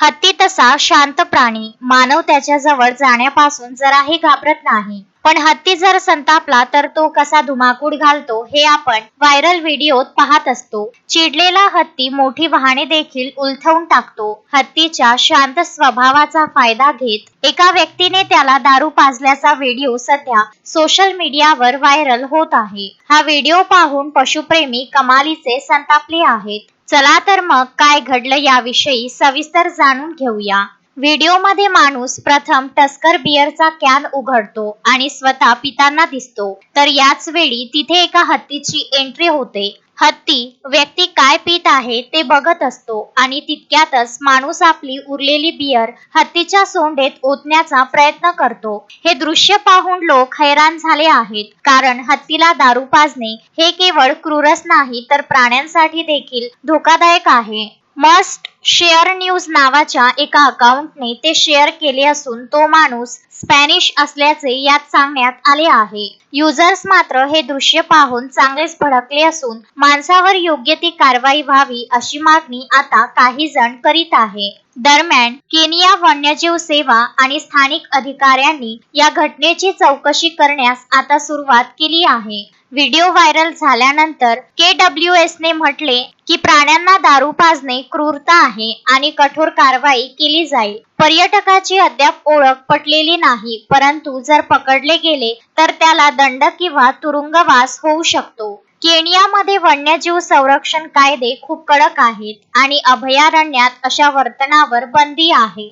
हत्ती तसा शांत प्राणी मानव त्याच्याजवळ जाण्यापासून जराही घाबरत नाही. पण हत्ती जर संतापला तर तो कसा धुमाकूड घालतो हे आपण व्हायरल व्हिडिओत पाहत असतो. चिडलेला हत्ती मोठी वाहने देखील उलथवून टाकतो. हत्तीच्या शांत स्वभावाचा फायदा घेत एका व्यक्तीने त्याला दारू पाजल्याचा व्हिडिओ सध्या सोशल मीडियावर व्हायरल होत आहे. हा व्हिडिओ पाहून पशुप्रेमी कमालीचे संतापले आहेत. चला तर मग काय घडलं याविषयी सविस्तर जाणून घेऊया. व्हिडिओमध्ये माणूस प्रथम टस्कर बिअरचा कॅन उघडतो आणि स्वतः पिताना दिसतो. तर याच वेळी तिथे एका हत्तीची एंट्री होते. हत्ती व्यक्ती काय पित आहे ते बघत असतो आणि तितक्यातच माणूस आपली उरलेली बियर हत्तीच्या सोंडेत ओतण्याचा प्रयत्न करतो. हे दृश्य पाहून लोक हैराण झाले आहेत. कारण हत्तीला दारू पाजणे हे केवळ क्रूरच नाही तर प्राण्यांसाठी देखील धोकादायक आहे. मस्ट शेअर न्यूज नावाच्या एका अकाउंटने ते शेअर केले असून तो माणूस स्पॅनिश असल्याचे यात सांगण्यात आले आहे. युजर्स मात्र हे दृश्य पाहून चांगलेच भडकले असून माणसावर योग्य ती कारवाई व्हावी अशी मागणी आता काही जण करीत आहे. दरम्यान केनिया वन्यजीव सेवा आणि स्थानिक अधिकाऱ्यांनी या घटनेची चौकशी करण्यास आता सुरुवात केली आहे. व्हिडिओ व्हायरल झाल्यानंतर के डब्ल्यू एस ने म्हटले की प्राण्यांना दारू पाजणे क्रूरता आहे आणि कठोर कारवाई केली जाईल. पर्यटकाची अद्याप ओळख पटलेली नाही परंतु जर पकडले गेले तर त्याला दंड किंवा तुरुंगवास होऊ शकतो. केनियामध्ये वन्यजीव संरक्षण कायदे खूप कडक आहेत आणि अभयारण्यात अशा वर्तनावर बंदी आहे.